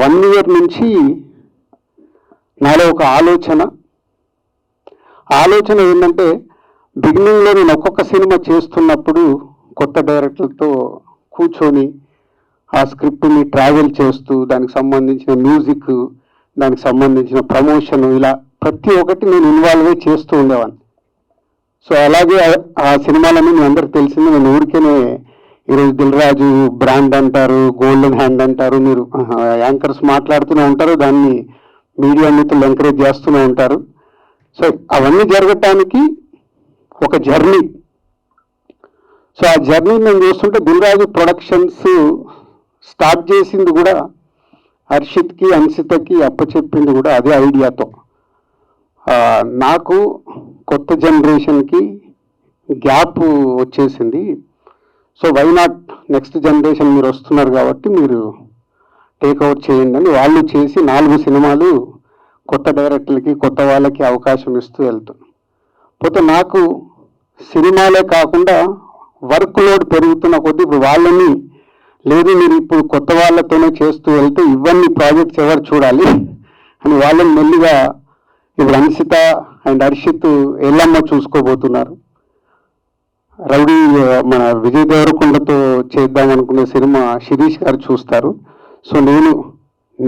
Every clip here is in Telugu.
వన్ ఇయర్ నుంచి నాలో ఒక ఆలోచన. ఆలోచన ఏంటంటే బిగినింగ్లో నేను ఒక్కొక్క సినిమా చేస్తున్నప్పుడు కొత్త డైరెక్టర్లతో కూర్చొని ఆ స్క్రిప్ట్ని ట్రావెల్ చేస్తూ దానికి సంబంధించిన మ్యూజిక్ దానికి సంబంధించిన ప్రమోషన్ ఇలా ప్రతి ఒక్కటి నేను ఇన్వాల్వ్ చేస్తూ ఉండేవాడిని సో అలాగే ఆ- ఆ సినిమాలన్నీ మీ అందరికి తెలిసింది నేను ఊరికేనే ఈరోజు దిల్ రాజు బ్రాండ్ అంటారు గోల్డెన్ హ్యాండ్ అంటారు మీరు యాంకర్స్ మాట్లాడుతూనే ఉంటారు దాన్ని మీడియా మిత్రులు ఎంకరేజ్ చేస్తూనే ఉంటారు. సో అవన్నీ జరగటానికి ఒక జర్నీ. సో ఆ జర్నీ మేము చూస్తుంటే దిల్ రాజు ప్రొడక్షన్స్ స్టార్ట్ చేసింది కూడా హర్షిత్కి అన్సితకి అప్పచెప్పింది కూడా అదే ఐడియాతో. నాకు కొత్త జనరేషన్కి గ్యాప్ వచ్చేసింది. So why not next generation మీరు వస్తున్నారు కాబట్టి మీరు టేక్అవుట్ చేయండి అని వాళ్ళు చేసి నాలుగు సినిమాలు కొత్త డైరెక్టర్లకి కొత్త వాళ్ళకి అవకాశం ఇస్తూ వెళ్తున్నాం పోతే నాకు సినిమాలే కాకుండా వర్క్ లోడ్ పెరుగుతున్న కొద్దీ ఇప్పుడు వాళ్ళని లేదు మీరు ఇప్పుడు కొత్త వాళ్ళతోనే చేస్తూ వెళ్తే ఇవన్నీ ప్రాజెక్ట్స్ ఎవరు చూడాలి? అని వాళ్ళని మెల్లిగా ఇప్పుడు అన్సిత అండ్ హర్షిత్ ఎల్లమ్మ చూసుకోబోతున్నారు. రౌడీ మన విజయ్ దేవరకొండతో చేద్దాం అనుకునే సినిమా శిరీష్ గారు చూస్తారు. సో నేను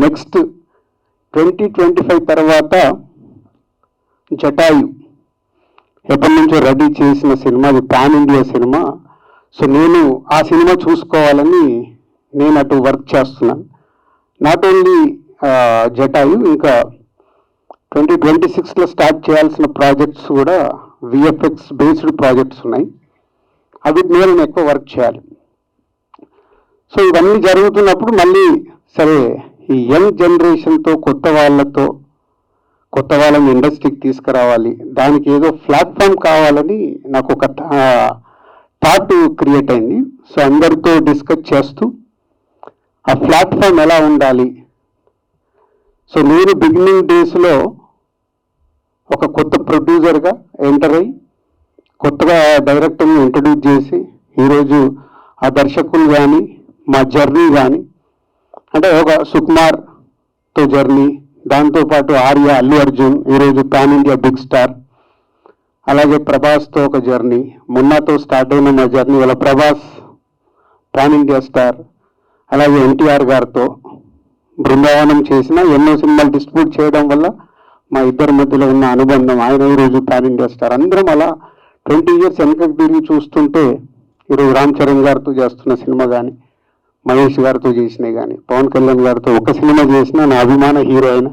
నెక్స్ట్ ట్వంటీ ట్వంటీ ఫైవ్ తర్వాత జటాయు ఎప్పటి నుంచో రెడీ చేసిన సినిమా అది పాన్ ఇండియా సినిమా. సో నేను ఆ సినిమా చూసుకోవాలని నేను అటు వర్క్ చేస్తున్నాను. నాట్ ఓన్లీ జటాయు ఇంకా ట్వంటీ ట్వంటీ సిక్స్లో స్టార్ట్ చేయాల్సిన ప్రాజెక్ట్స్ కూడా విఎఫ్ఎక్స్ బేస్డ్ ప్రాజెక్ట్స్ ఉన్నాయి. అవి మీద నేను ఎక్కువ వర్క్ చేయాలి. సో ఇవన్నీ జరుగుతున్నప్పుడు మళ్ళీ సరే ఈ యంగ్ జనరేషన్తో కొత్త వాళ్ళతో కొత్త వాళ్ళని ఇండస్ట్రీకి తీసుకురావాలి. దానికి ఏదో ప్లాట్ఫామ్ కావాలని నాకు ఒక థాట్ క్రియేట్ అయింది. సో అందరితో డిస్కస్ చేస్తూ ఆ ప్లాట్ఫామ్ ఎలా ఉండాలి? సో నేను బిగినింగ్ డేస్లో ఒక కొత్త ప్రొడ్యూసర్గా ఎంటర్ అయ్యి కొత్తగా డైరెక్టర్ని ఇంట్రడ్యూస్ చేసి ఈరోజు ఆ దర్శకులు కానీ మా జర్నీ కానీ అంటే ఒక సుకుమార్తో జర్నీ దాంతోపాటు ఆర్య అల్లు అర్జున్ ఈరోజు పాన్ ఇండియా బిగ్ స్టార్ అలాగే ప్రభాస్తో ఒక జర్నీ మొన్నతో స్టార్ట్ అయిన మా జర్నీ వాళ్ళ ప్రభాస్ పాన్ ఇండియా స్టార్ అలాగే ఎన్టీఆర్ గారితో బృందావనం చేసిన ఎన్నో సినిమాలు డిస్ట్రిబ్యూట్ చేయడం వల్ల మా ఇద్దరి మధ్యలో ఉన్న అనుబంధం ఆయన ఈరోజు పాన్ ఇండియా స్టార్. అందరం అలా ట్వంటీ ఇయర్స్ వెనకకు తిరిగి చూస్తుంటే ఈరోజు రామ్ చరణ్ గారితో చేస్తున్న సినిమా కానీ మహేష్ గారితో చేసినవి కానీ పవన్ కళ్యాణ్ గారితో ఒక సినిమా చేసిన నా అభిమాన హీరో అయిన.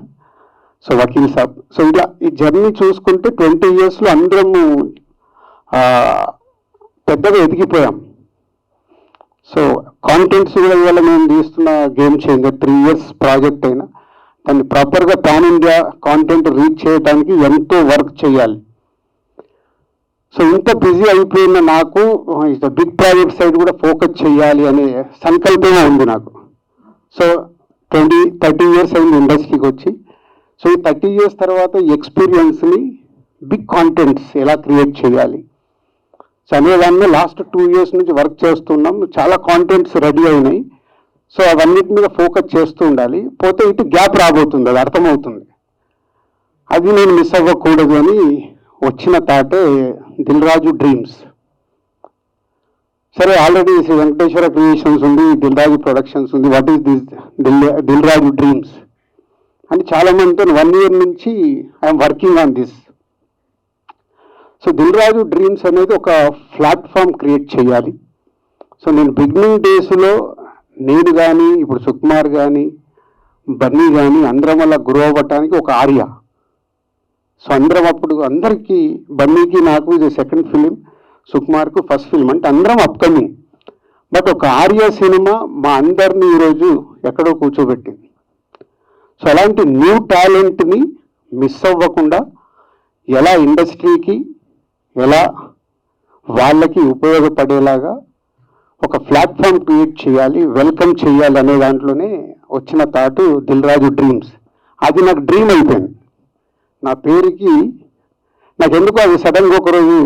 సో వకీల్ సాబ్ సో ఇలా ఈ జర్నీ చూసుకుంటే ట్వంటీ ఇయర్స్లో అందరము పెద్దగా ఎదిగిపోయాం. సో కాంటెంట్స్ కూడా ఇవాళ మేము తీస్తున్న game changer three years project అయినా దాన్ని ప్రాపర్గా పాన్ ఇండియా కాంటెంట్ రీచ్ చేయడానికి ఎంతో వర్క్ చేయాలి. సో ఇంత బిజీ అయిపోయిన నాకు బిగ్ ప్రాజెక్ట్ సైడ్ కూడా ఫోకస్ చేయాలి అనే సంకల్పమే ఉంది నాకు. సో ట్వంటీ థర్టీ ఇయర్స్ అయింది ఇండస్ట్రీకి వచ్చి. సో ఈ థర్టీ ఇయర్స్ తర్వాత ఎక్స్పీరియన్స్ని బిగ్ కాంటెంట్స్ ఎలా క్రియేట్ చేయాలి. సో అనేదాన్ని లాస్ట్ టూ ఇయర్స్ నుంచి వర్క్ చేస్తున్నాం. చాలా కాంటెంట్స్ రెడీ అయినాయి. సో అవన్నిటి మీద ఫోకస్ చేస్తూ ఉండాలి. పోతే ఇటు గ్యాప్ రాబోతుంది అది అర్థమవుతుంది. అది నేను మిస్ అవ్వకూడదు అని వచ్చిన థాటే దిల్ రాజు డ్రీమ్స్. సరే ఆల్రెడీ శ్రీ వెంకటేశ్వర క్రియేషన్స్ ఉంది దిల్ రాజు ప్రొడక్షన్స్ ఉంది. What is this Dil Dil Raju dreams? అని చాలా మందితో వన్ ఇయర్ నుంచి I'm working on this. So Dil Raju dreams అనేది ఒక ప్లాట్ఫామ్ క్రియేట్ చేయాలి. సో నేను బిగినింగ్ డేస్లో నేను కానీ ఇప్పుడు సుకుమార్ కానీ బన్నీ కానీ అందరం వల్ల గ్రో అవ్వటానికి ఒక ఆర్యా. సో అందరం అప్పుడు అందరికీ బన్నీకి నాకు ఇది సెకండ్ ఫిలిం సుకుమార్కు ఫస్ట్ ఫిలిం అంటే అందరం అప్కమింగ్ బట్ ఒక ఆర్య సినిమా మా అందరినీ ఈరోజు ఎక్కడో కూర్చోబెట్టింది. సో అలాంటి న్యూ టాలెంట్ని మిస్ అవ్వకుండా ఎలా ఇండస్ట్రీకి ఎలా వాళ్ళకి ఉపయోగపడేలాగా ఒక ప్లాట్ఫామ్ క్రియేట్ చేయాలి వెల్కమ్ చేయాలి అనే దాంట్లోనే వచ్చిన థాటు దిల్ రాజు డ్రీమ్స్ అది నాకు డ్రీమ్ అయిపోయింది. నా పేరుకి నాకు ఎందుకు అది సడన్గా ఒకరోజు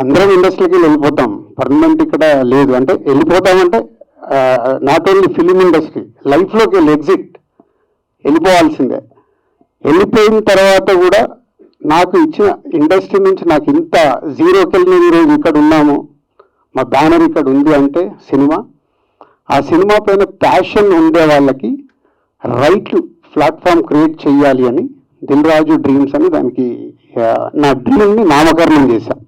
అందరం ఇండస్ట్రీకి వెళ్ళిపోతాం. పర్మనెంట్ ఇక్కడ లేదు. అంటే వెళ్ళిపోతామంటే నాట్ ఓన్లీ ఫిలిం ఇండస్ట్రీ లైఫ్లోకి వెళ్ళి ఎగ్జిట్ వెళ్ళిపోవాల్సిందే. వెళ్ళిపోయిన తర్వాత కూడా నాకు ఇచ్చిన ఇండస్ట్రీ నుంచి నాకు ఇంత జీరోకి వెళ్ళిన ఈరోజు ఇక్కడ ఉన్నాము. మా బ్యానర్ ఇక్కడ ఉంది అంటే సినిమా ఆ సినిమా పైన ప్యాషన్ ఉండే వాళ్ళకి రైట్ ప్లాట్ఫామ్ క్రియేట్ చేయాలి అని దిల్ రాజు డ్రీమ్స్ అని దానికి నా డ్రీమ్ని నామకరణం చేశాను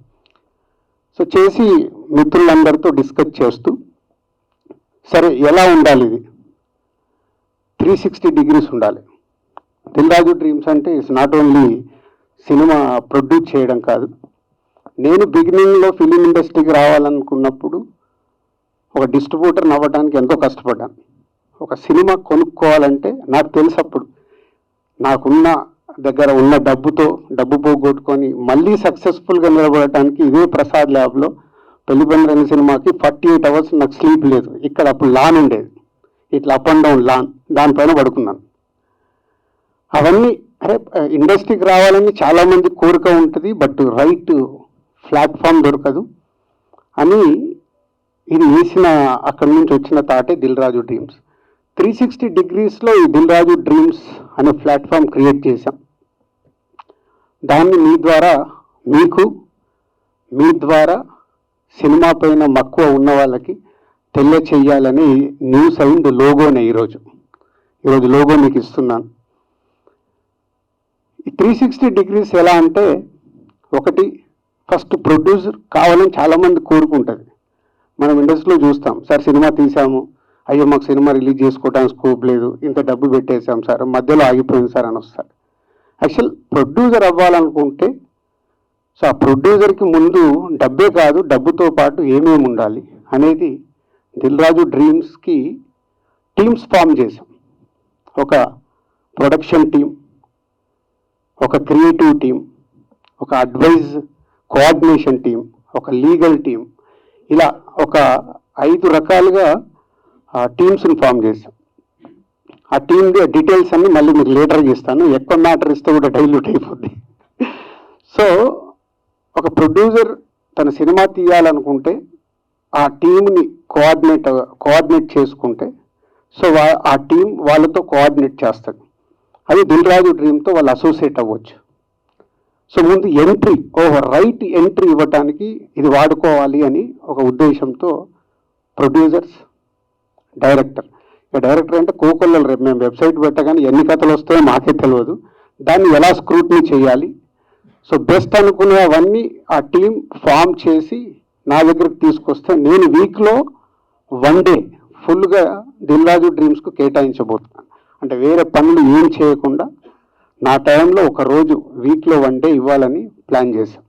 సో చేసి మిత్రులందరితో డిస్కస్ చేస్తూ సరే ఎలా ఉండాలి ఇది? త్రీ సిక్స్టీ డిగ్రీస్ ఉండాలి. దిల్ రాజు డ్రీమ్స్ అంటే it's not only cinema produce చేయడం కాదు. నేను బిగినింగ్లో ఫిలిం ఇండస్ట్రీకి రావాలనుకున్నప్పుడు ఒక డిస్ట్రిబ్యూటర్ అవ్వడానికి ఎంతో కష్టపడ్డాను. ఒక సినిమా కొనుక్కోవాలంటే నాకు తెలుసు నాకున్న దగ్గర ఉన్న డబ్బుతో డబ్బు పోగొట్టుకొని మళ్ళీ సక్సెస్ఫుల్గా నిలబడటానికి ఇదే ప్రసాద్ ల్యాబ్లో పెళ్ళిబండ్రి అనే సినిమాకి ఫార్టీ ఎయిట్ అవర్స్ నాకు స్లీప్ లేదు. ఇక్కడ అప్పుడు లాన్ ఉండేది. ఇట్లా అప్ అండ్ డౌన్ లాన్ దానిపైన పడుకున్నాను. అవన్నీ అరే ఇండస్ట్రీకి రావాలని చాలామంది కోరిక ఉంటుంది బట్ రైట్ ప్లాట్ఫామ్ దొరకదు అని ఇది వేసిన అక్కడి నుంచి వచ్చిన తాటే Dil Raju dreams three sixty డిగ్రీస్లో ఈ దిల్ రాజు డ్రీమ్స్ అనే ప్లాట్ఫామ్ క్రియేట్ చేశాం. దాన్ని మీ ద్వారా మీకు మీ ద్వారా సినిమా పైన మక్కువ ఉన్న వాళ్ళకి తెలియచేయాలని న్యూస్ సౌండ్ లోగోనే ఈరోజు. ఈరోజు లోగో మీకు ఇస్తున్నాను. ఈ త్రీ సిక్స్టీ డిగ్రీస్ ఎలా అంటే ఒకటి ఫస్ట్ ప్రొడ్యూసర్ కావాలని చాలామంది కోరుకుంటుంది మనం ఇండస్ట్రీలో చూస్తాం సార్ సినిమా తీసాము అయ్యో మాకు సినిమా రిలీజ్ చేసుకోవడానికి స్కోప్ లేదు ఇంత డబ్బు పెట్టేశాం సార్ మధ్యలో ఆగిపోయింది సార్ అని వస్తారు. యాక్చువల్ ప్రొడ్యూసర్ అవ్వాలనుకుంటే సో ఆ ప్రొడ్యూసర్కి ముందు డబ్బే కాదు డబ్బుతో పాటు ఏమేమి ఉండాలి అనేది దిల్ రాజు డ్రీమ్స్కి టీమ్స్ ఫామ్ చేసాం ఒక ప్రొడక్షన్ టీం ఒక క్రియేటివ్ టీం ఒక అడ్వైజ్ కోఆర్డినేషన్ టీం ఒక లీగల్ టీం ఇలా ఒక ఐదు రకాలుగా టీమ్స్ని ఫామ్ చేసాం ఆ టీమ్ డీటెయిల్స్ అన్ని మళ్ళీ మీకు లీటర్ ఇస్తాను ఎక్కువ మ్యాటర్ ఇస్తే కూడా డైల్యూట్ అయిపోద్ది. సో ఒక ప్రొడ్యూసర్ తన సినిమా తీయాలనుకుంటే ఆ టీంని కోఆర్డినేట్ కోఆర్డినేట్ చేసుకుంటే సో వా- ఆ టీం వాళ్ళతో కోఆర్డినేట్ చేస్తాడు. అది దిల్ రాజు డ్రీమ్తో వాళ్ళు అసోసియేట్ అవ్వచ్చు. సో ముందు ఎంట్రీ ఓ రైట్ ఎంట్రీ ఇవ్వటానికి ఇది వాడుకోవాలి అని ఒక ఉద్దేశంతో ప్రొడ్యూసర్స్ డైరెక్టర్ డైరెక్టర్ అంటే కోకొల్లలు రేపు మేము వెబ్సైట్ పెట్టగానే ఎన్ని కథలు వస్తాయో మాకే తెలియదు దాన్ని ఎలా స్క్రూట్ని చేయాలి? సో బెస్ట్ అనుకునేవన్నీ ఆ టీం ఫామ్ చేసి నా దగ్గరికి తీసుకొస్తే నేను వీక్లో వన్ డే ఫుల్గా దిల్రాజు డ్రీమ్స్కు కేటాయించబోతున్నాను. అంటే వేరే పనులు ఏం చేయకుండా నా టైంలో ఒక రోజు వీక్లో వన్ డే ఇవ్వాలని ప్లాన్ చేశాం.